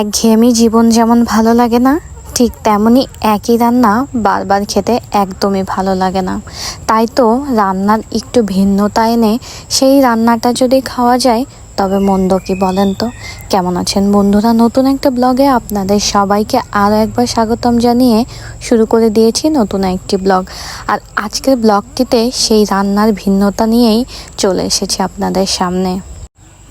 একঘেয়েমি জীবন যেমন ভালো লাগে না, ঠিক তেমনই একই রান্না বারবার খেতে একদমই ভালো লাগে না। তাই তো রান্নার একটু ভিন্নতা এনে সেই রান্নাটা যদি খাওয়া যায়, তবে মন্দ কি বলেন তো? কেমন আছেন বন্ধুরা? নতুন একটা ব্লগে আপনাদের সবাইকে আরও একবার স্বাগতম জানিয়ে শুরু করে দিয়েছি নতুন একটি ব্লগ। আর আজকের ব্লগটিতে সেই রান্নার ভিন্নতা নিয়েই চলে এসেছি আপনাদের সামনে।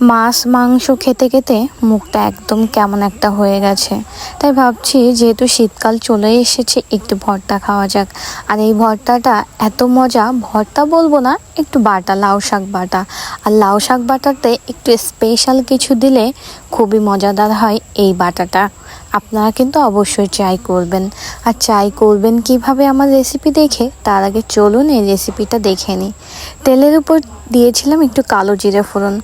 মাছ, মাংস খেতে খেতে মুখটা একদম কেমন একটা হয়ে গেছে। তাই ভাবছি যেহেতু শীতকাল চলে এসেছে, একটু ভর্তা খাওয়া যাক। আর এই ভর্তাটা এত মজা, ভর্তা বলব না, একটু বাটা, লাউ শাক বাটা। আর লাউ শাক বাটাতে একটু স্পেশাল কিছু দিলে খুবই মজাদার হয় এই বাটাটা। আপনারা কিন্তু অবশ্যই ট্রাই করবেন। আর ট্রাই করবেন কীভাবে আমার রেসিপি দেখে, তার আগে চলুন এই রেসিপিটা দেখে নিই। তেলের উপর দিয়েছিলাম একটু কালো জিরে ফোড়ন।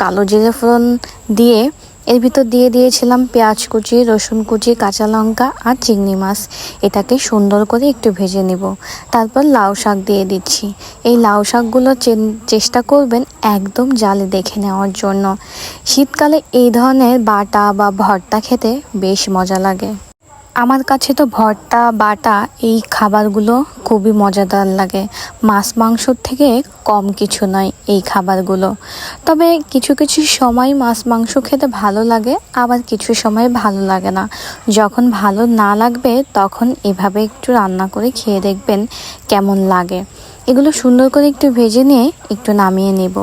কালো জিরে ফোড়ন দিয়ে, এর ভিতর দিয়ে দিয়েছিলাম পেঁয়াজ কুচি, রসুন কুচি, কাঁচা লঙ্কা আর চিংড়ি মাছ। এটাকে সুন্দর করে একটু ভেজে নিব। তারপর লাউ শাক দিয়ে দিচ্ছি। এই লাউ শাকগুলো চেষ্টা করবেন একদম জালে দেখে নেওয়ার জন্য। শীতকালে এই ধরনের বাটা বা ভর্তা খেতে বেশ মজা লাগে। আমার কাছে তো ভর্তা, বাটা এই খাবারগুলো খুবই মজাদার লাগে। মাছ মাংসর থেকে কম কিছু নয় এই খাবারগুলো। তবে কিছু কিছু সময় মাছ মাংস খেতে ভালো লাগে, আবার কিছু সময় ভালো লাগে না। যখন ভালো না লাগবে, তখন এভাবে একটু রান্না করে খেয়ে দেখবেন কেমন লাগে। এগুলো সুন্দর করে একটু ভেজে নিয়ে একটু নামিয়ে নেব।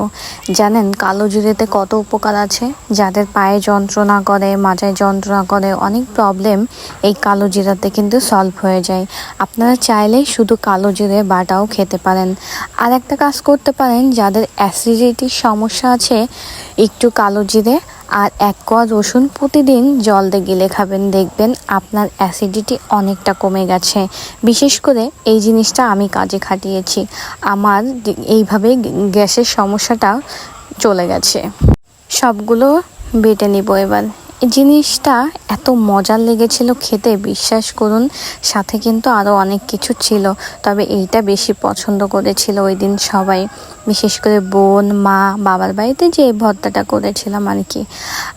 জানেন, কালো জিরেতে কত উপকার আছে? যাদের পায়ে যন্ত্রণা করে, মাজায় যন্ত্রণা করে, অনেক প্রবলেম এই কালো জিরাতে কিন্তু সলভ হয়ে যায়। আপনারা চাইলেই শুধু কালো জিরে বাটাও খেতে পারেন। আর একটা কাজ করতে পারেন, যাদের অ্যাসিডিটির সমস্যা আছে, একটু কালো জিরে আর এক কোয়া রসুন প্রতিদিন জল দিয়ে গিলে খাবেন। দেখবেন আপনার অ্যাসিডিটি অনেকটা কমে গেছে। বিশেষ করে এই জিনিসটা আমি কাজে খাটিয়েছি। আমার এইভাবে গ্যাসের সমস্যাটা চলে গেছে। সবগুলো বেটে নিব এবার। জিনিসটা এত মজার লেগেছিল খেতে, বিশ্বাস করুন, সাথে কিন্তু আরও অনেক কিছু ছিল। তবে এইটা বেশি পছন্দ করেছিল ওই দিন সবাই, বিশেষ করে বোন, মা, বাবার বাড়িতে যে এই ভর্তাটা করেছিলাম আর কি।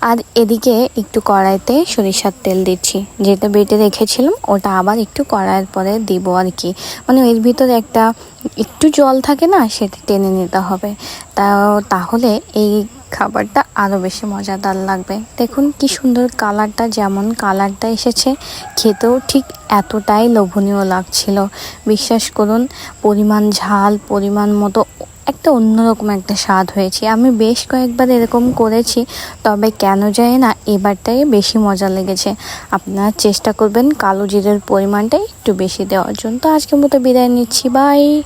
আর এদিকে একটু কড়াইতে সরিষার তেল দিচ্ছি, যেটা বেটে রেখেছিলাম, ওটা আবার একটু কড়াইয়ের পরে দিব আর কি। মানে এর ভিতরে একটা একটু জল থাকে না, সেটা টেনে নিতে হবে। তা, তাহলে এই খাবারটা আরও বেশি মজাদার লাগবে। দেখুন কি সুন্দর কালারটা, যেমন কালারটা এসেছে, খেতেও ঠিক এতটাই লোভনীয় লাগছিল। বিশ্বাস করুন, পরিমাণ ঝাল, পরিমাণ মতো একটা অন্যরকম একটা স্বাদ হয়েছে। আমি বেশ কয়েকবার এরকম করেছি, তবে কেন যায় না, এবারটাই বেশি মজা লেগেছে। আপনারা চেষ্টা করবেন কালো জিরের পরিমাণটা একটু বেশি দেওয়ার জন্য। তো আজকের মতো বিদায় নিচ্ছি, বাই।